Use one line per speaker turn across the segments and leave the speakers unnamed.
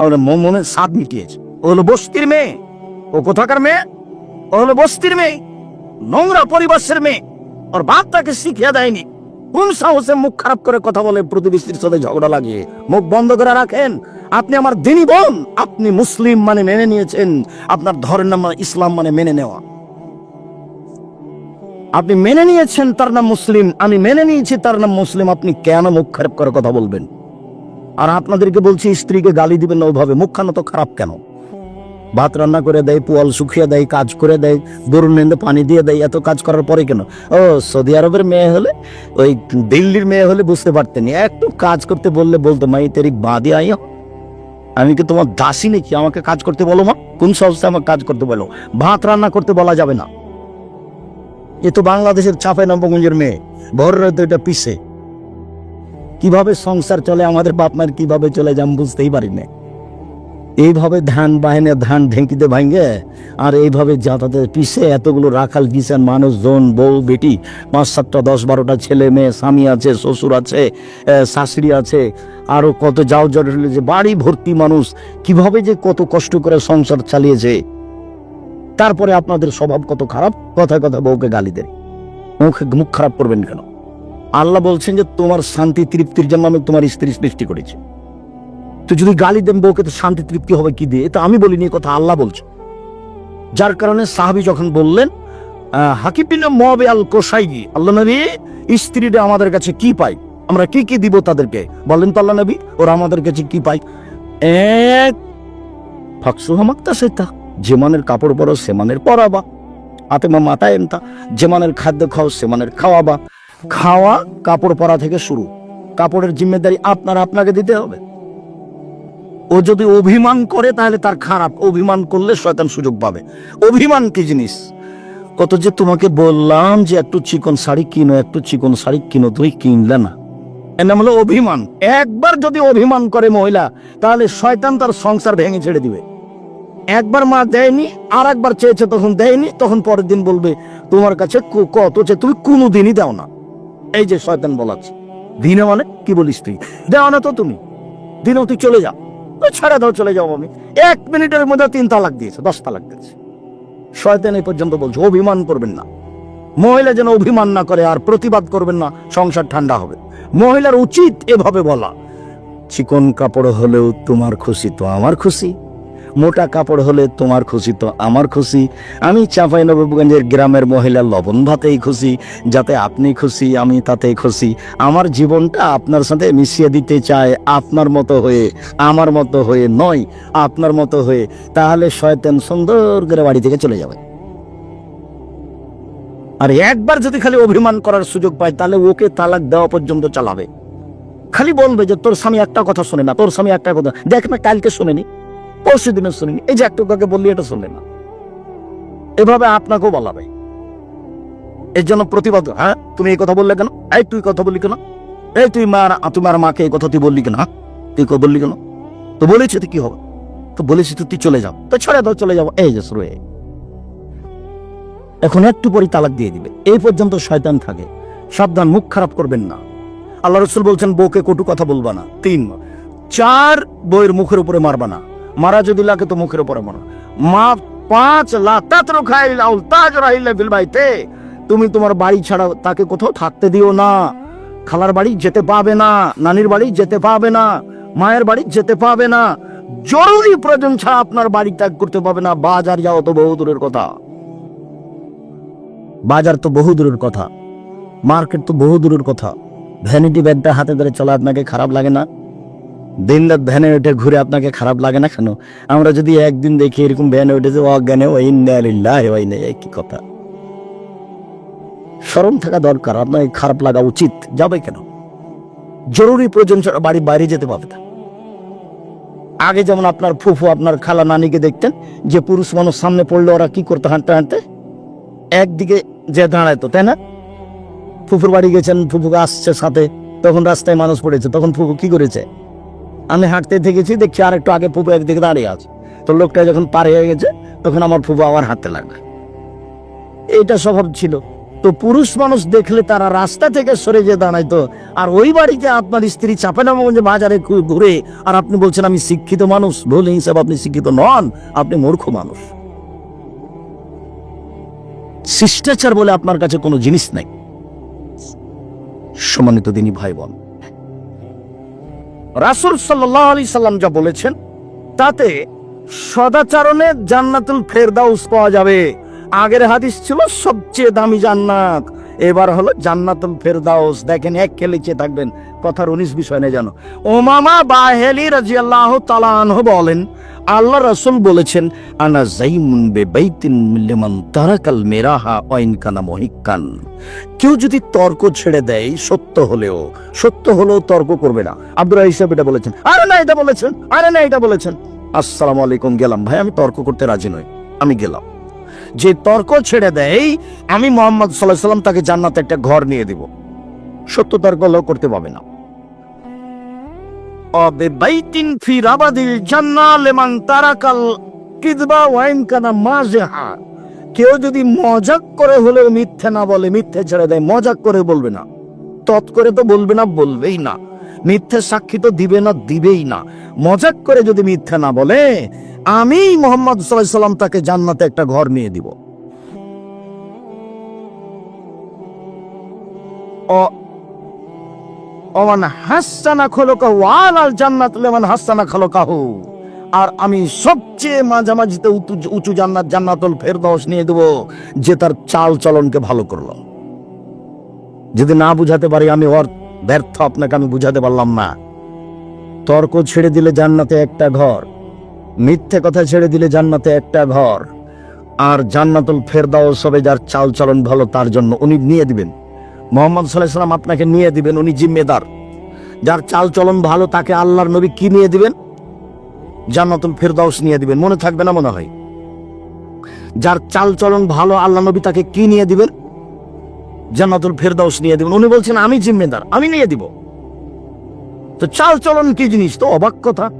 মন মিটিয়েছে। ও হলো বস্তির মেয়ে। ও কোথাকার মেয়ে? ও হলো বস্তির মেয়ে। নোংরা পরিবেশের মেয়ে। ওর বাপ তাকে দেয়নি। কোন সাহসে মুখ খারাপ করে কথা বলে প্রতিবেশীর সাথে ঝগড়া লাগিয়ে মুখ বন্ধ করে রাখেন? আপনি আমার দিনী বোন। আপনি মুসলিম মানে মেনে নিয়েছেন। আপনার ধরের নাম ইসলাম মানে মেনে নেওয়া। আপনি মেনে নিয়েছেন তার নাম মুসলিম। আমি মেনে নিয়েছি তার নাম মুসলিম। আপনি কেন মুখ খারাপ করে কথা বলবেন? আর আপনাদেরকে বলছি, স্ত্রীকে গালি দিবেন না ওভাবে মুখখানা তো খারাপ কেন? ভাত রান্না করে দেয়, পোয়াল শুকিয়ে দেয়, কাজ করে দেয় দরুন নিন্দে পানি দিয়ে দেয়, এত কাজ করার পরে কেন? ও, সৌদি আরবের মেয়ে হলে, ওই দিল্লির মেয়ে হলে বুঝতে পারতেন। একটু কাজ করতে বললে বলতো, মাই, তেরি বাঁধি আইয়া, আমি কি তোমার দাসী নাকি? আমাকে কাজ করতে বলো, মা। কোন সংস্থা আমাকে কাজ করতে বলো? ভাত রান্না করতে বলা যাবে না। এ তো বাংলাদেশের চাপে নবগঞ্জের মেয়ে। ভর রাতে এটা পিসে কীভাবে সংসার চলে, আমাদের বাপ মায়ের কীভাবে চলে যাম বুঝতেই পারি না এইভাবে ধান বাহিনে ধান ঢেঁকিতে ভাঙ্গে আর এইভাবে যাতাতে পিসে এতগুলো রাখাল কিষান মানুষজন, বউ, বেটি, পাঁচ, সাতটা, দশ, বারোটা ছেলে, মেয়ে, স্বামী আছে, শ্বশুর আছে শাশুড়ি আছে আরও কত যাও জট যে বাড়ি ভর্তি মানুষ, কীভাবে যে কত কষ্ট করে সংসার চালিয়েছে। তারপরে আপনাদের স্বভাব কত খারাপ, কথায় কথা বউকে গালি দেয় মুখে মুখ খারাপ করবেন কেন? আল্লাহ বলছেন যে তোমার শান্তি, তৃপ্তির জন্য আমি তোমার স্ত্রী সৃষ্টি করেছি। তো যদি গালি দেন বউকে, তো শান্তি, তৃপ্তি হবে কি দিয়ে? তো আমি বলিনি কথা আল্লাহ বলছে। যার কারণে সাহাবি যখন বললেন হাকিবিন মবে আল কোসাইগি, আল্লাহ নবী স্ত্রীরা আমাদের কাছে কি পাই আমরা কি কি দিব তাদেরকে? বলেন তো আল্লাহ নবী, ওরা আমাদের কাছে কি পাই এক ফাকসু হামাক্তা সেটা যে মানের কাপড় পরো সে মানের পরাবা। আতেমা মাথায় এনতা যে মানের খাদ্য খাও সে মানের খাওয়াবা। খাওয়া কাপড় পরা থেকে শুরু। কাপড়ের জিম্মেদারি আপনার আপনাকে দিতে হবে। ও যদি অভিমান করে, তাহলে তার খারাপ। অভিমান করলে শয়তান সুযোগ পাবে। অভিমান কি জিনিস? কত যে তোমাকে বললাম যে একটু চিকন শাড়ি কিনো, একটু চিকন শাড়ি কিনো, তুমি কিনলে না। এর হলো অভিমান। একবার যদি অভিমান করে মহিলা, তাহলে শয়তান তার সংসার ভেঙে ছেড়ে দিবে। একবার মা দেয়নি আর একবার চেয়েছে তখন দেয়নি, তখন পরের দিন বলবে, তোমার কাছে কত চেয়ে তুমি কোনো দিনই দাও না। এই যে শয়তান বলাচ্ছে। দিনে মানে কি বলিস তুই? দেও না তো তুমি। দিনেও তুই চলে ওই ছেড়ে দাও, চলে যাও আমি। এক মিনিটের মধ্যে তিন তালাক দিয়েছে, দশ তালাক দিয়েছে। শয়তান এই পর্যন্ত বলছে, অভিমান করবেন না। মহিলা যেন অভিমান না করে, আর প্রতিবাদ করবেন না, সংসার ঠান্ডা হবে। মহিলার উচিত এভাবে বলা। চিকন কাপড় হলেও তোমার খুশি, তো আমার খুশি। মোটা কাপড় হলে তোমার খুশি তো আমার খুশি। আমি চাঁপাই নবাবগঞ্জের গ্রামের মহিলা লবণ ভাতেই খুশি, যাতে আপনি খুশি, আমি তাতেই খুশি। আমার জীবনটা আপনার সাথে মিশিয়ে দিতে চায় আপনার মতো হয়ে, আমার মতো হয়ে নয়, আপনার মতো হয়ে। তাহলে শয়তান সুন্দর করে বাড়ি থেকে চলে যাবে। আর একবার যদি খালি অভিমান করার সুযোগ পায়, তাহলে ওকে তালাক দেওয়া পর্যন্ত চালাবে। খালি বলবে যে, তোর স্বামী একটা কথা শোনে না, তোর স্বামী একটা কথা, দেখ না কালকে শোনেনি। পরশু দিনে শুনিনি। এই যে একটু কাকে বললি, এটা শুনলে না। এভাবে আপনাকেও বলাবে এর জন্য প্রতিবাদ হ্যাঁ? তুমি এই কথা বললে কেন? এই তুই কথা বললি কেন? এই তুই মার তোমার মাকে এই কথা তুই বললি কেন হ্যাঁ? তুই বললি কেন? তো বলেছি তো কি হবে? তো বলেছি তো তুই চলে যাও। তো ছেড়ে দাও, চলে যাব এই যে শুরু এখন একটু পরই তালাক দিয়ে দিবে। এই পর্যন্ত শয়তান থাকে। সাবধান, মুখ খারাপ করবেন না। আল্লাহ রসুল বলছেন, বউকে কটু কথা বলবা না। তিন, চার বইয়ের মুখের উপরে মারবা না। মারা যদি লাগে তো মুখের উপরে মারো। মা পাঁচ লাতাত্র খাইল আউল তাজ রাহিল্লা বিল তুমি তোমার বাড়ি ছাড়া তাকে কোথাও থাকতে দিও না। খালার বাড়ি যেতে পাবে না, নানির বাড়ি যেতে পাবে না, মায়ের বাড়ি যেতে পাবে না। জরুরি প্রয়োজন ছাড়া আপনার বাড়ি ত্যাগ করতে পাবে না। বাজার যাও তো বহু দূরের কথা। বাজার তো বহু দূরের কথা। মার্কেট তো বহু দূরের কথা। ভ্যানিটি ব্যাগটা হাতে ধরে চলা, আপনাকে খারাপ লাগে না? দিন ভ্যানে উঠে ঘুরে আপনাকে খারাপ লাগে না কেন? আমরা যদি একদিন দেখি এরকম ভ্যানে উঠেছে অজ্ঞানে ওই ওই নেই কি কথা স্মরণ থাকা দরকার, আপনাকে খারাপ লাগা উচিত। যাবে কেন? জরুরি প্রয়োজন ছাড়া বাড়ি বাইরে যেতে পারবে না। আগে যেমন আপনার ফুফু, আপনার খালা নানিকে দেখতেন, যে পুরুষ মানুষ সামনে পড়লে ওরা কি করতে হাঁটতে হাঁটতে? একদিকে যে দাঁড়াইতো, তাই না? ফুফুর বাড়ি গেছেন, ফুফুকে আসছে সাথে, তখন রাস্তায় মানুষ পড়েছে, তখন ফুফু কি করেছে? আমি হাঁটতে থেকেছি, দেখছি আর একটু আগে ফুপু একদিকে দাঁড়িয়ে আছে। তো লোকটা যখন পার হয়ে গেছে, তখন আমার ফুফু আবার হাঁটতে লাগবে এটা স্বভাব ছিল। তো পুরুষ মানুষ দেখলে তারা রাস্তা থেকে সরে যে দাঁড়াইতো আর ওই বাড়িতে আপনার স্ত্রী চাপানামগঞ্জ বাজারে ঘুরে, আর আপনি বলছেন আমি শিক্ষিত মানুষ, ভুল হিসাব, আপনি শিক্ষিত নন, আপনি মূর্খ মানুষ। শিষ্টাচার বলে আপনার কাছে কোনো জিনিস নাই। সম্মানিত দিনী ভাই বোন রাসুল সাল্লাহ আলি সাল্লাম যা বলেছেন, তাতে সদাচারণে জান্নাতুল ফেরদাউস পাওয়া যাবে। আগের হাদিস ছিল সবচেয়ে দামি জান্নাত। এবার হলো জান্নাতুল ফেরদাউস। দেখেন, এক খেলে চেয়ে থাকবেন। কথার উনিশ বিষয় নেই জানো ওমামা বাহেলি রাজিয়াল্লাহ তালানহ বলেন আল্লাহ রাসূল বলেছেন, আনা জাইমুন বে বাইতিন লিমান তারাকাল মেরাহা ওয়াইন কানা মহিকান কেউ যদি তর্ক ছেড়ে দেয়, সত্য হলেও সত্য হলেও তর্ক করবে না। আব্দুল হিসাব এটা বলেছেন। আরে না, এটা বলেছেন। আরে না, এটা বলেছেন। আসসালামু আলাইকুম, গেলাম। ভাই, আমি তর্ক করতে রাজি নই। আমি গেলাম। যে তর্ক ছেড়ে দেয়, আমি মোহাম্মদ সাল্লাহ সাল্লাম তাকে জান্নাতে একটা ঘর নিয়ে দিব। সত্য তর্ক হলেও করতে পাবে না। তারাকাল ওয়াইন কানা কেউ যদি মজাক করে হলেও মিথ্যে না বলে, মিথ্যে ছেড়ে দেয়, মজাক করে বলবে না। তৎ করে তো বলবে না, বলবেই না। মিথ্যে সাক্ষী তো দিবে না, দিবেই না। মজাক করে যদি মিথ্যে না বলে, আমি মোহাম্মদ সাল্লাম তাকে জান্নাতে একটা ঘর নিয়ে দিব। ওমান হাসানা খোলকাহু আলাল জান্নাত লেমান হাসানা খোলকাহু। আর আমি সবচেয়ে মাঝামাঝিতে উঁচু জান্নাত, জান্নাতুল ফেরদৌস নিয়ে দেব, যে তার চাল চলনকে ভালো করল। যদি না বুঝাতে পারি, আমি ওর ব্যর্থ, আপনাকে আমি বুঝাতে পারলাম না। তর্ক ছেড়ে দিলে জান্নাতে একটা ঘর, মিথ্যে কথা ছেড়ে দিলে জান্নাতে একটা ঘর, আর জান্নাতুল ফেরদাউস হবে যার চাল চলন ভালো, তার জন্য উনি নিয়ে দিবেন। মোহাম্মদ সাল্লাম আপনাকে নিয়ে দিবেন, উনি জিম্মেদার। যার চাল চলন ভালো, তাকে আল্লাহর নবী কি নিয়ে দিবেন? জান্নাতুল ফেরদাউস নিয়ে দিবেন। মনে থাকবে না মনে হয়? যার চাল চলন ভালো আল্লাহ নবী তাকে কি নিয়ে দিবেন? জান্নাতুল ফেরদাউস নিয়ে দিবেন। উনি বলছেন, আমি জিম্মেদার, আমি নিয়ে দিব। তো চাল চলন কি জিনিস? তো অবাক কথা।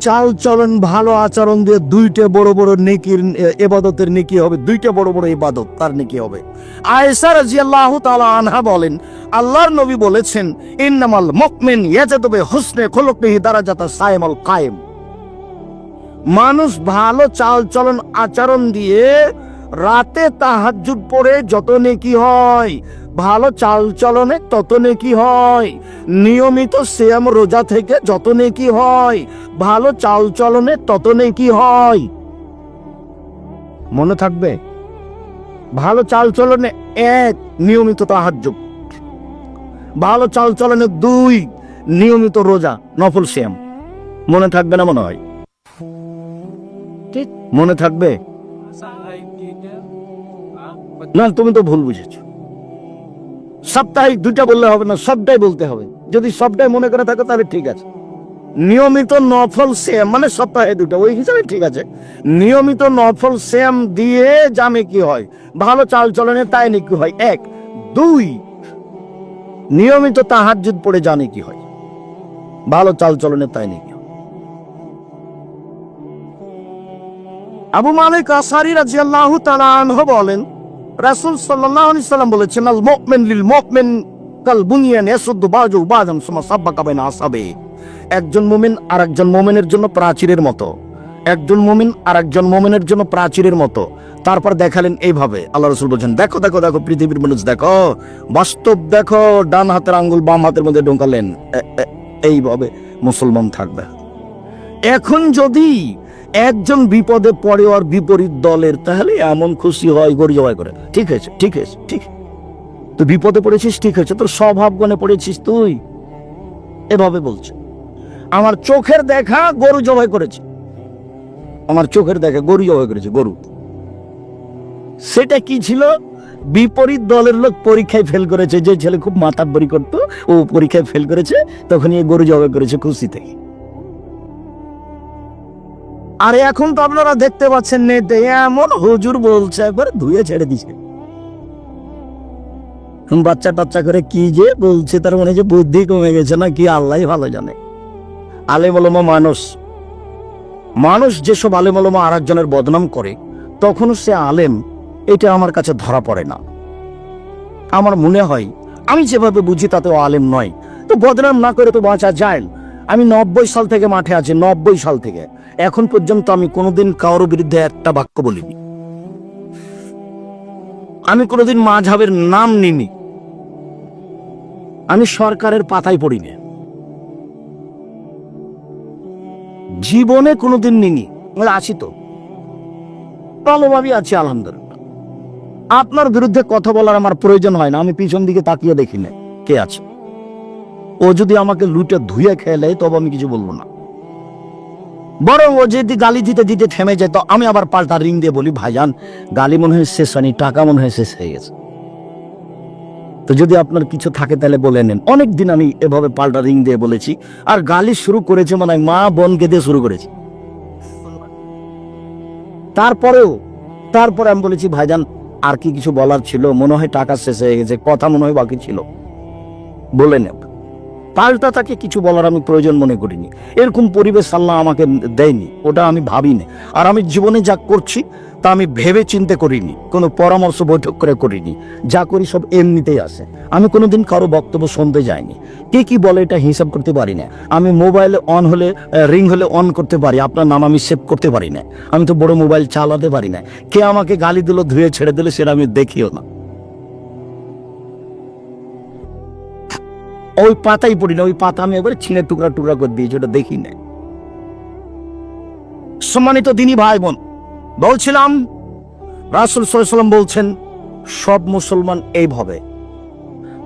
চাল চলন ভালো আচরণ দিয়ে দুইটা বড় বড় নেকির এবাদতের নেকি হবে। দুইটা বড় বড় ইবাদত, তার নেকি হবে। আয়েশা রাদিয়াল্লাহু তাআলা আনহা বলেন, আল্লাহর নবী বলেছেন, ইন্নামাল মুকমিন ইয়াজাদু হুসনে খুলুকিহি দারাজাতা সাইমাল কায়েম। মানুষ ভালো চাল চলন আচরণ দিয়ে রাতে তাহাজ্জুদ পড়ে যত নেকি হয়, ভালো চাল চলনে তত নেকি হয়, নিয়মিত শ্যাম রোজা থেকে যত নেকি হয়, ভালো চাল চলনে তত নেকি হয়। মনে থাকবে? ভালো চাল চলনে এক, নিয়মিত তাহাজ্জুদ। ভালো চাল চলনে দুই, নিয়মিত রোজা, নফল শ্যাম মনে থাকবে না মনে হয়? মনে থাকবে? না, তুমি তো ভুল বুঝেছ। সাপ্তাহিক দুইটা বললে হবে না, সবটাই বলতে হবে। যদি সবটাই মনে করে থাকো, তাহলে ঠিক আছে। নিয়মিত নফল সেম মানে সপ্তাহে দুটো ওই হিসাবে ঠিক আছে। নিয়মিত নফল সেম দিয়ে জামে কি হয়? ভালো চাল চলনে তাই নাকি হয়? এক। দুই, নিয়মিত তাহাজ্জুদ পড়ে জানে কি হয়? ভালো চাল চলনে তাই নাকি আবু মালিক আসারি রাজিয়াল্লাহু আনহু বলেন রাসূল আলাইহি সাল্লাম বলেছেন, আল মুমিন লিল মুমিন কাল বুনিয়ান ইয়াসুদ্দু বাজু বাজান সুমা সাব্বাকা বাইনা আসাবে। একজন মুমিন আর একজন মুমিনের জন্য প্রাচীরের মতো। একজন মুমিন আর একজন মুমিনের জন্য প্রাচীরের মতো। তারপর দেখালেন এইভাবে, আল্লাহ রসুল বলছেন, দেখো দেখো দেখো, পৃথিবীর মানুষ, দেখো, বাস্তব দেখো, ডান হাতের আঙ্গুল, বাম হাতের মধ্যে ঢোকালেন। এইভাবে মুসলমান থাকবে। এখন যদি একজন বিপদে পড়ে আর বিপরীত দলের, তাহলে এমন খুশি হয় গড়ি জবাই করে। ঠিক আছে ঠিক আছে, ঠিক। তো বিপদে পড়েছিস, ঠিক আছে। তোর স্বভাব গণে পড়েছিস তুই। এভাবে বলছে। আমার চোখের দেখা গরু জবাই করেছে। আমার চোখের দেখা গরু জবাই করেছে, গরু। সেটা কি ছিল? বিপরীত দলের লোক পরীক্ষায় ফেল করেছে। যে ছেলে খুব মাতাব্বরি করতো, ও পরীক্ষায় ফেল করেছে তখন এই গরু জবাই করেছে খুশিতে আর এখন তো আপনারা দেখতে পাচ্ছেন নেটে এমন হুজুর বলছে, একবার ধুয়ে ছেড়ে দিছে। বাচ্চা টাচ্চা করে কি যে বলছে, তার মানে যে বুদ্ধি কমে গেছে না কি আল্লাহ ভালো জানে। আলেম ওলামা মানুষ মানুষ যেসব আলেম ওলামা আর একজনের বদনাম করে তখন সে আলেম, এটা আমার কাছে ধরা পড়ে না। আমার মনে হয়, আমি যেভাবে বুঝি তাতেও আলেম নয়। তো বদনাম না করে তো বাঁচা যায়। আমি নব্বই সাল থেকে মাঠে আছি, নব্বই সাল থেকে। এখন পর্যন্ত আমি কোনোদিন কারোর বিরুদ্ধে একটা বাক্য বলিনি। আমি কোনোদিন মাঝাবের নাম নিনি আমি সরকারের পাতায় পড়িনি। জীবনে কোনোদিন নিনি আছি তো। আছি, আলহামদুলিল্লাহ। আপনার বিরুদ্ধে কথা বলার আমার প্রয়োজন হয় না। আমি পিছন দিকে তাকিয়ে দেখি না কে আছে। ও যদি আমাকে লুটে ধুয়ে খেয়ে নেয়, তবে আমি কিছু বলব না। বরং ও যদি গালি দিতে দিতে থেমে যায়, তো আমি আবার পাল্টা রিং দিয়ে বলি, ভাইজান, গালি মনে হয় শেষ হয়নি, টাকা মনে হয় শেষ হয়ে গেছে। তো যদি আপনার কিছু থাকে, তাহলে বলে নেন। অনেক দিন আমি এভাবে পাল্টা রিং দিয়ে বলেছি, আর গালি শুরু করেছে মানে মা বোনকে দিয়ে শুরু করেছি। তারপরেও, তারপরে আমি বলেছি, ভাইজান, আর কি কিছু বলার ছিল? মনে হয় টাকা শেষ হয়ে গেছে, কথা মনে হয় বাকি ছিল। বলে নেব। পাল্টা তাকে কিছু বলার আমি প্রয়োজন মনে করিনি। এরকম পরিবেশ আল্লাহ আমাকে দেয়নি, ওটা আমি ভাবিনি। আর আমি জীবনে যা করছি, তা আমি ভেবে চিন্তে করিনি, কোনো পরামর্শ বৈঠক করে করিনি, যা করি সব এমনিতেই আসে আমি কোনোদিন কারও বক্তব্য শুনতে যাইনি। কে কি বলে এটা হিসাব করতে পারি না। আমি মোবাইলে অন হলে রিং হলে অন করতে পারি, আপনার নাম আমি সেভ করতে পারি না। আমি তো বড় মোবাইল চালাতে পারি না। কে আমাকে গালি দিল, ধুয়ে ছেড়ে দিলে, সেটা আমি দেখিও না। ওই পাতাই পড়ি না, ওই পাতা আমি একবারে ছিঁড়ে টুকরা টুকরা করে দিয়েছি, ওটা দেখি না সম্মানিত দিনই ভাই বোন বলছিলাম, রাসুল সাল্লাম বলছেন, সব মুসলমান এইভাবে।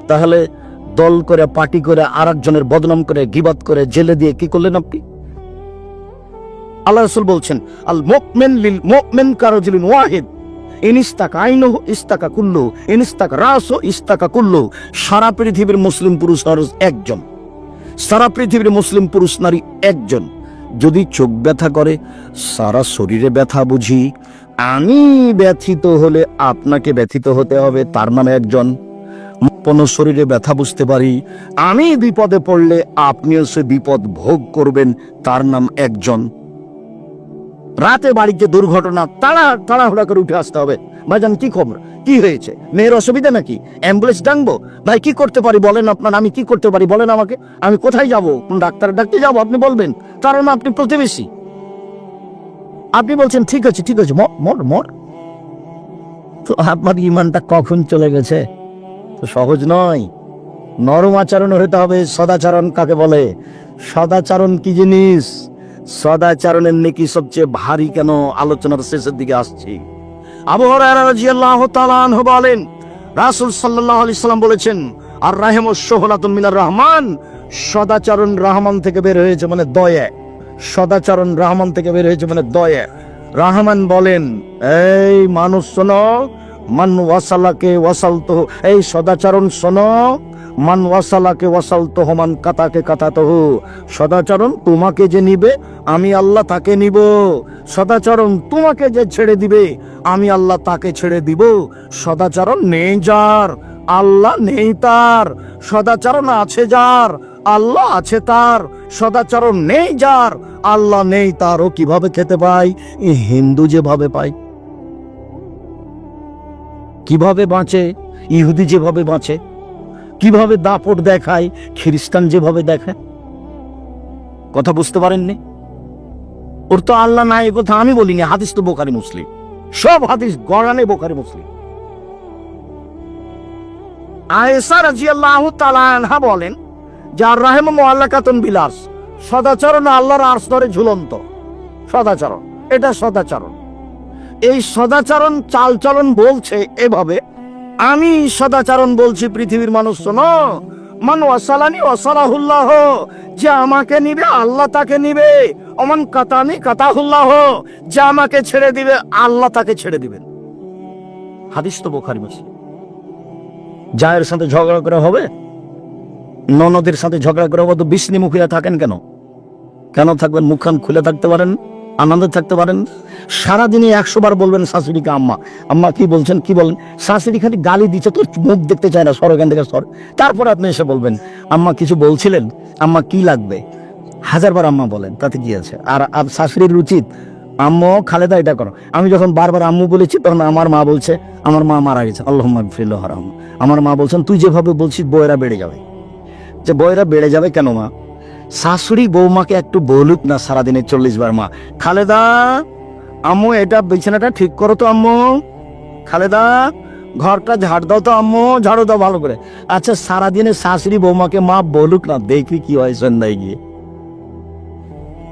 তাহলে দল করে, পার্টি করে আর একজনের বদনাম করে গিবাদ করে, জেলে দিয়ে কি করলেন আপনি? আল্লাহ রসুল বলছেন আল মুকমিন লিল মুকমিন কারজুলিন ওয়াহিদ। ইনিস্তাকা আইনু ইস্তাকা কুল্লু ইনিস্তাকা রাসো ইস্তাকা কুল্লু। সারা পৃথিবীর মুসলিম পুরুষ নারী একজন। সারা পৃথিবীর মুসলিম পুরুষ নারী একজন। যদি চোখ ব্যথা করে, সারা শরীরে ব্যথা বুঝি। আমি ব্যথিত হলে আপনাকে ব্যথিত হতে হবে, তার নামে একজন। কোনো শরীরে ব্যথা বুঝতে পারি, আমি বিপদে পড়লে আপনিও সে বিপদ ভোগ করবেন, তার নাম একজন। রাতে বাড়িতে দুর্ঘটনা, তাড়া, তাড়াহুড়া করে উঠে আসতে হবে। ভাইজান, কি খবর? কি হয়েছে? মেয়ের অসুবিধা নাকি? অ্যাম্বুলেন্স ডাকবো? ভাই, কি করতে পারি বলেন আপনার? আমি কি করতে পারি বলেন আমাকে? আমি কোথায় যাব? কোন ডাক্তার ডাকতে যাব? আপনি বলবেন। কারণ আপনি প্রতিবেশী। আপনি বলছেন, ঠিক আছে ঠিক আছে মর মর। তো আপনার ইমানটা কখন চলে গেছে? তো সহজ নয়। নরম আচরণ হতে হবে, সদাচরণ কাকে বলে? সদাচরণ কি জিনিস? সদাচরণের নাকি সবচেয়ে ভারী কেন আলোচনার শেষের দিকে আসছি। আবু হুরায়রা রাদিয়াল্লাহু তাআলা আনহু বলেন, রাসূল সাল্লাল্লাহু আলাইহি সাল্লাম বলেছেন, আর রাহিম সোহলাতুন মিনার রহমান, সদাচরণ রহমান থেকে বের হয়েছে মানে দয়া। সদাচরণ রহমান থেকে বের হয়েছে মানে দয়া। রহমান বলেন, এই মানুষ শোনো, মান ওয়াসালাকে ওয়াসাল এই সদাচরণ শোনো মান ওয়াসালাকে ওয়াসাল তো হমান কাতাকে কাতাত সদাচরণ তোমাকে যে নিবে, আমি আল্লাহ তাকে নিব। সদাচরণ তোমাকে যে ছেড়ে দিবে, আমি আল্লাহ তাকে ছেড়ে দিব। সদাচরণ নেই যার, আল্লাহ নেই তার। সদাচরণ আছে যার, আল্লাহ আছে তার। সদাচরণ নেই যার, আল্লাহ নেই তারও কীভাবে খেতে পায় হিন্দু যেভাবে পায়, কীভাবে বাঁচে? ইহুদি যেভাবে বাঁচে কীভাবে দাপট দেখায়, খ্রিস্টান যেভাবে দেখায় কথা বুঝতে পারেননি? ওর তো আল্লাহ নাই এ কথা আমি বলিনি, হাদিস তো বোকারি মুসলিম। সব হাদিস গড়ানে বোকারি মুসলিম। আয়েসা রাজিয়াল্লাহু তাআলা আনহা বলেন যার রাহেম মুআল্লাকাতুন বিলাস সদাচরণ আল্লাহর আরশ ধরে ঝুলন্ত। সদাচরণ, এটা সদাচরণ। এই সদাচরণ, চালচলন বলছে এভাবে আমি সদাচরণ বলছি পৃথিবীর মানুষ, শোনো। মান ওয়াসালানি ওয়াসালাহুল্লাহ, যে আমাকে নিবে, আল্লাহ তাকে নিবে। অমান কাতানি কাতাহুল্লাহ, যে আমাকে ছেড়ে দিবে, আল্লাহ তাকে ছেড়ে দিবেন। হাদিস তো বোখারি মাসি জায়ের সাথে ঝগড়া করে হবে? ননদের সাথে ঝগড়া করে হবে? তো বিষ্ণি মুখিয়া থাকেন কেন? কেন থাকবেন? মুখখান খুলে থাকতে পারেন? আনন্দে থাকতে পারেন। সারাদিনে একশো বার বলবেন, শাশুড়িকে আম্মা। আম্মা কি বলছেন? কি বলেন? শাশুড়ি খালি গালি দিচ্ছে, তোর মুখ দেখতে চায় না, সর এখান থেকে সর। তারপর আপনি এসে বলবেন, আম্মা কিছু বলছিলেন? আম্মা কি লাগবে? হাজারবার আম্মা বলেন, তাতে কি আছে? আর আর শাশুড়ির উচিত আম্মু, খালেদা, এটা করো। আমি যখন বারবার আম্মু বলেছি, তখন আমার মা বলছে, আমার মা মারা গেছে। আল্লাহ ফিল হারাম আমার মা বলছেন, তুই যেভাবে বলছিস বইয়েরা বেড়ে যাবে। যে বইয়েরা বেড়ে যাবে কেন মা? শাশুড়ি বৌমাকে একটু বলুক না সারাদিনে চল্লিশ বার মা। খালেদা, আম্মু, এটা বিছানাটা ঠিক করো তো, আম্মু। খালেদা, ঘরটা ঝাড় দাও তো, আম্মু, ঝাড়ু দাও ভালো করে। আচ্ছা সারাদিনে শাশুড়ি বৌমাকে মা বলুক না, দেখবি কি হয় সন্ধ্যায় গিয়ে।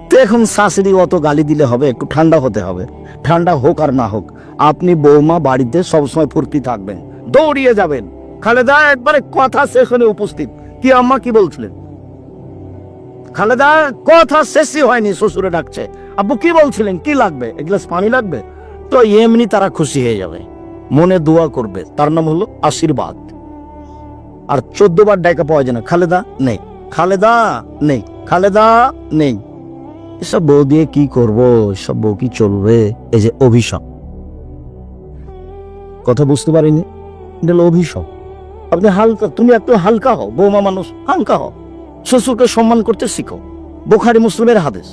তো এখন শাশুড়ি অত গালি দিলে হবে, একটু ঠান্ডা হতে হবে। ঠান্ডা হোক আর না হোক, আপনি বৌমা বাড়িতে সবসময় ফুর্তি থাকবেন, দৌড়িয়ে যাবেন। খালেদা, একবারে কথা হলে উপস্থিত। কি আম্মা কি বলছিলেন? খালেদা, কথা শেষই হয়নি, শ্বশুরে ডাকছে। আব্বু, কি বলছিলেন? কি লাগবে? এক গ্লাস পানি লাগবে? তো এমনি তারা খুশি হয়ে যাবে। মনে দোয়া করবে। তার নাম হলো আশীর্বাদ। আর চোদ্দ বার ডাকা পাওয়া যায় না, খালেদা নেই। খালেদা নেই। খালেদা নেই। এসব বউ দিয়ে কি করব? এসব বউ কি চলবে? এই যে অভিশাপ। কথা বুঝতে পারিনি? অভিশাপ। আপনি হালকা, তুমি একটু হালকা হও, বৌমা মানুষ, হালকা হও। শ্বশুরকে সম্মান করতে শিখো। বোখারি মুসলিমের হাদিস।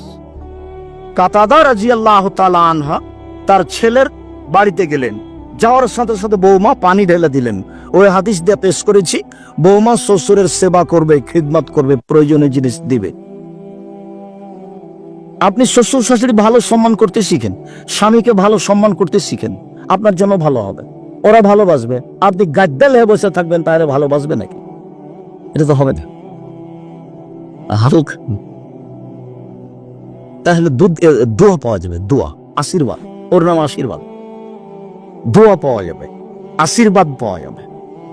কাতাদা রাজি আল্লাহ আনহা তার ছেলের বাড়িতে গেলেন। যাওয়ার সাথে সাথে বৌমা পানি ঢেলে দিলেন। ওই হাদিস দিয়ে পেশ করেছি বৌমা শ্বশুরের সেবা করবে, খিদমত করবে, প্রয়োজনীয় জিনিস দিবে। আপনি শ্বশুর শাশুড়ি ভালো সম্মান করতে শিখেন, স্বামীকে ভালো সম্মান করতে শিখেন, আপনার জন্য ভালো হবে। ওরা ভালোবাসবে। আপনি গাদ্দাল হয়ে বসে থাকবেন, তাহলে ভালোবাসবে নাকি? এটা তো হবে না। হালক তাহলে দুধ দোয়া পাওয়া যাবে, দোয়া, আশীর্বাদ, ওর নাম আশীর্বাদ। দোয়া পাওয়া যাবে, আশীর্বাদ পাওয়া যাবে।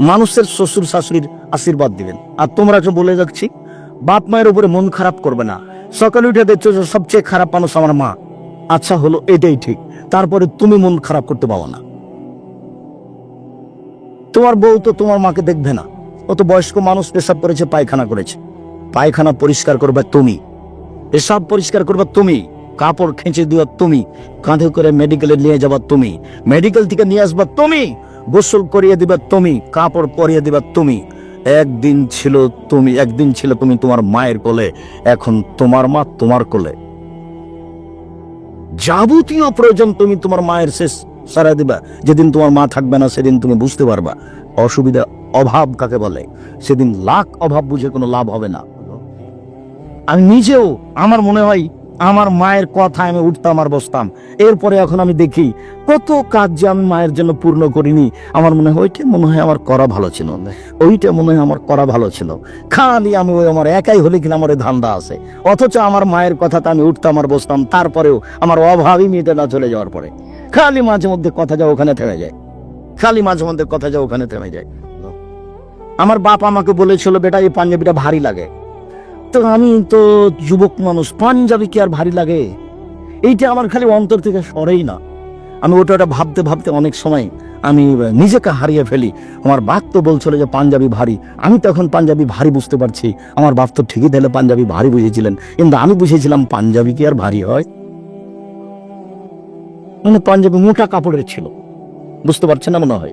মানুষের শ্বশুর শাশুড়ির আশীর্বাদ দিবেন। আর তোমরা যে বলে যাচ্ছি, বাপ মায়ের উপরে মন খারাপ করবে না। সকালে উঠে দেখছ যে সবচেয়ে খারাপ মানুষ আমার মা। আচ্ছা হলো, এটাই ঠিক। তারপরে তুমি মন খারাপ করতে পারো না। তোমার বউ তো তোমার মাকে দেখবে না। ও তো বয়স্ক মানুষ পেশাব করেছে, পায়খানা করেছে। পায়খানা পরিষ্কার করবে তুমি। এসব পরিষ্কার করবে তুমি। কাপড় খেঁচে দেওয়া তুমি। কাঁধে করে মেডিকেলে নিয়ে যাবা তুমি। মেডিকেল থেকে নিয়ে আসবা তুমি। গোসল করিয়ে দিবা তুমি। কাপড় পরিয়ে দিবা তুমি। একদিন ছিল তুমি, একদিন ছিল তুমি তোমার মায়ের কোলে। এখন তোমার মা তোমার কোলে। যাবতীয় প্রয়োজন তুমি তোমার মায়ের শেষ সারা দিবা। যেদিন তোমার মা থাকবে না, সেদিন তুমি বুঝতে পারবা। অসুবিধা অভাব কাকে বলে? সেদিন লাখ অভাব বুঝে কোনো লাভ হবে না। আমি নিজেও আমার মনে হয় আমার মায়ের কথায় আমি উঠতাম আর বসতাম। এরপরে এখন আমি দেখি কত কাজ যে আমি মায়ের জন্য পূর্ণ করিনি। আমার মনে হয় ওইটা মনে হয় আমার করা ভালো ছিল। ওইটা মনে হয় আমার করা ভালো ছিল। খালি আমি ওই আমার একাই হলে কিনা আমার ধান্দা আছে। অথচ আমার মায়ের কথাতে আমি উঠতাম আর বসতাম, তারপরেও আমার অভাবই মেয়েটা না চলে যাওয়ার পরে। খালি মাঝে মধ্যে কথা যা ওখানে থেমে যায়। খালি মাঝে মধ্যে কথা যা ওখানে থেমে যায়। আমার বাপ আমাকে বলেছিল, বেটা, এই পাঞ্জাবিটা ভারী লাগে। তো আমি তো যুবক মানুষ পাঞ্জাবি কি আর ভারী লাগে। এইটা আমার খালি অন্তর থেকে সরেই না। আমি ওটা ওটা ভাবতে ভাবতে অনেক সময় আমি নিজেকে হারিয়ে ফেলি। আমার বাপ তো বলছিল যে, পাঞ্জাবি ভারী। আমি তখন পাঞ্জাবি ভারী বুঝতে পারছি। আমার বাপ তো ঠিকই দিলে পাঞ্জাবি ভারী বুঝেছিলেন। কিন্তু আমি বুঝেছিলাম, পাঞ্জাবি কি আর ভারী হয়? মানে পাঞ্জাবি মোটা কাপড়ের ছিল। বুঝতে পারছেন না মনে হয়?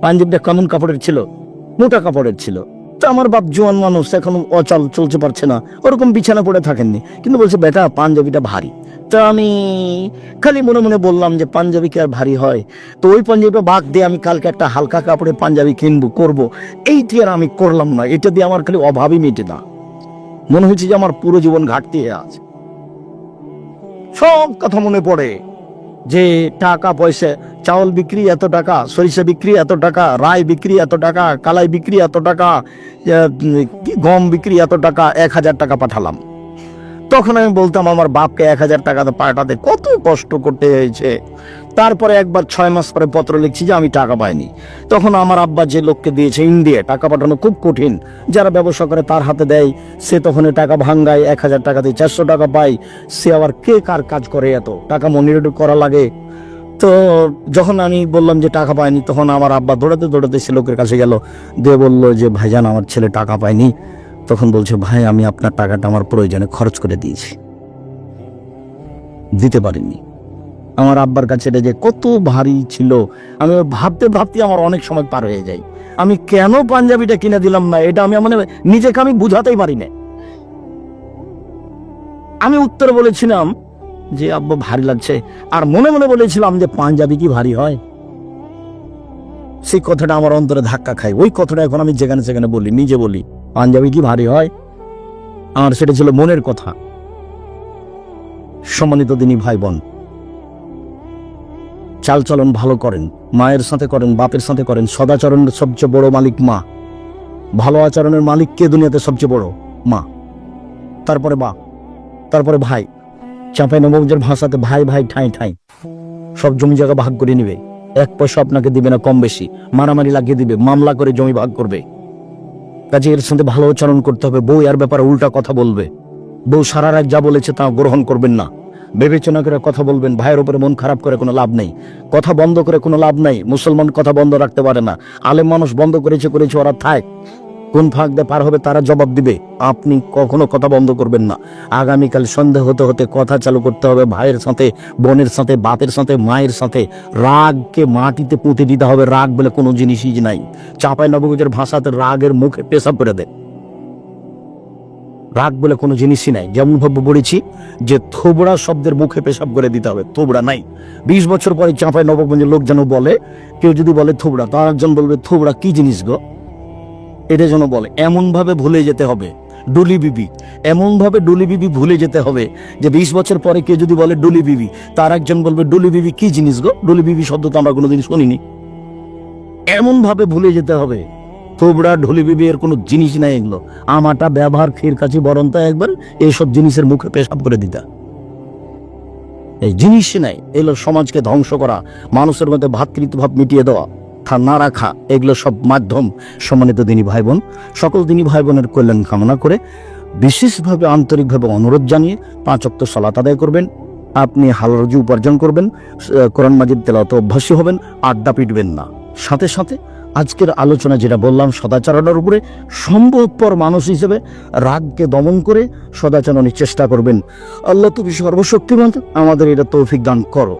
পাঞ্জাবিটা কেমন কাপড়ের ছিল? মোটা কাপড়ের ছিল। তো আমার বাপ জোয়ান মানুষ, এখন অচল, চলতে পারছে না। ওরকম বিছানা পড়ে থাকেননি। কিন্তু বলছে, বেটা, পাঞ্জাবিটা ভারী। তা আমি খালি মনে মনে বললাম যে, পাঞ্জাবি কি আর ভারী হয়? তো ওই পাঞ্জাবিটা বাঘ দিয়ে আমি কালকে একটা হালকা কাপড়ে পাঞ্জাবি কিনবো, করব। এইটি আর আমি করলাম না। এটা দিয়ে আমার খালি অভাবই মেটে না। মনে হচ্ছে যে, আমার পুরো জীবন ঘাটতি আছে। সব কথা মনে পড়ে। যে টাকা পয়সা, চাউল বিক্রি এত টাকা, সরিষা বিক্রি এত টাকা রায় বিক্রি এত টাকা, কালাই বিক্রি এত টাকা গম বিক্রি এত টাকা, এক হাজার টাকা পাঠালাম। তখন আমি বলতাম, আমার বাপকে এক হাজার টাকা পাঠাতে কত কষ্ট করতে হয়েছে? তারপরে একবার ছয় মাস পরে পত্র লিখছি যে আমি টাকা পাইনি। তখন আমার আব্বা যে লোককে দিয়েছে ইন্ডিয়া টাকা পাঠানো খুব কঠিন। যারা ব্যবসা করে তার হাতে দেয়, সে তখন টাকা ভাঙ্গায়, এক হাজার টাকা দিয়ে চারশো টাকা পায়। সে আবার কে কার কাজ করে এত? টাকা মনিটর করা লাগে। তো যখন আমি বললাম যে টাকা পাইনি, তখন আমার আব্বা দৌড়াতে দৌড়াতে সে লোকের কাছে গেল। দিয়ে বলল যে, ভাইজান, আমার ছেলে টাকা পায়নি। তখন বলছে, ভাই, আমি আপনার টাকাটা আমার প্রয়োজনে খরচ করে দিয়েছি। দিতে পারিনি। আমার আব্বার কাছে এটা যে কত ভারী ছিল, আমি ভাবতে ভাবতে আমার অনেক সময় পার হয়ে যাই আমি কেন পাঞ্জাবিটা কিনে দিলাম না, এটা আমি মানে নিজেকে আমি বুঝাতেই পারি না আমি উত্তরে বলেছিলাম যে, আব্বা, ভারী লাগছে। আর মনে মনে বলেছিলাম যে, পাঞ্জাবি কি ভারী হয়? সেই কথাটা আমার অন্তরে ধাক্কা খায়। ওই কথাটা এখন আমি যেখানে সেখানে বলি, নিজে বলি, পাঞ্জাবি কি ভারী হয়? আর সেটা ছিল মনের কথা। সম্মানিত দিনী ভাই বোন চালচলন ভালো করেন, মায়ের সাথে করেন, বাপের সাথে করেন, সদাচরণের সবচেয়ে বড় মালিক মা। ভালো আচরণের মালিক কে দুনিয়াতে সবচেয়ে বড়? মা। তারপরে বাপ। তারপরে ভাই। চাঁপাই নবগঞ্জের ভাষাতে ভাই ভাই, ঠাই ঠাই। সব জমি জায়গা ভাগ করে নিবে। এক পয়সা আপনাকে দিবে না কম বেশি। মারামারি লাগিয়ে দিবে, মামলা করে জমি ভাগ করবে। কাজে এর সাথে ভালো আচরণ করতে হবে। বউ এর ব্যাপারে উল্টা কথা বলবে। বউ সারা রাত যা বলেছে তা গ্রহণ করবেন না। বিবেচনা করে কথা বলবেন, ভাইয়ের উপরে মন খারাপ করে কোনো লাভ নেই। কথা বন্ধ করে কোনো লাভ নাই। মুসলমান কথা বন্ধ রাখতে পারে না। আলেম মানুষ বন্ধ করেছে করেছে, ওরা থাক। কোন ফাঁক দিয়ে পার হবে তারা জবাব দিবে। আপনি কখনো কথা বন্ধ করবেন না। আগামীকাল সন্ধে হতে হতে কথা চালু করতে হবে ভাইয়ের সাথে, বোনের সাথে, বাপের সাথে, মায়ের সাথে। রাগকে মাটিতে পুঁতে দিতে হবে। রাগ বলে কোনো জিনিসই নাই। চাপাই নবগঞ্জের ভাষাতে রাগের মুখে পেশাব করে দেয় রাগ বলে কোনো জিনিসই নাই। যেমন ভাবে বলেছি যে থোবড়া শব্দের মুখে পেশাব করে দিতে হবে, থোবড়া নাই। বিশ বছর পরে চাঁপাই নবগঞ্জের লোক যেন বলে, কেউ যদি বলে থোবড়া, তার একজন বলবে, থোবড়া কি জিনিস গো? এটা যেন বলে, এমন ভাবে ভুলে যেতে হবে, ডুলি বিবি, এমন ভাবে ডুলি বিবি ভুলে যেতে হবে যে বিশ বছর পরে কেউ যদি বলে ডুলি বিবি, তার একজন বলবে, ডুলি বিবি কি জিনিস গো? ডুলি বিবি শব্দ তো আমরা কোনোদিন শুনিনি। এমন ভাবে ভুলে যেতে হবে থোবড়া ঢুলি বিবি এর কোনো জিনিস নাই এগুলো। আমাটা ব্যবহার ফির কাছে বরন্ত একবার এইসব জিনিসের মুখে পেশাব করে দিতা। এই জিনিস নাই, এগুলো সমাজকে ধ্বংস করা, মানুষের মধ্যে ভাতৃত্বভাব মিটিয়ে দেওয়া না রাখা, এগুলো সব মাধ্যম সম্মানিত দিনী ভাই বোন সকল দিনী ভাই বোনের কল্যাণ কামনা করে বিশেষভাবে আন্তরিকভাবে অনুরোধ জানিয়ে পাঁচ অক্ত সালাত আদায় করবেন, আপনি হালরজি উপার্জন করবেন কোরআন মাজিদ তেলাতে অভ্যাসী হবেন, আড্ডা পিটবেন না। সাথে সাথে আজকের আলোচনা যেটা বললাম, সদাচরণের উপরে সম্ভবপর মানুষ হিসেবে রাগকে দমন করে সদাচরণের চেষ্টা করবেন। আল্লাহ তুমি সর্বশক্তিমান, আমাদের এটা তৌফিক দান করো।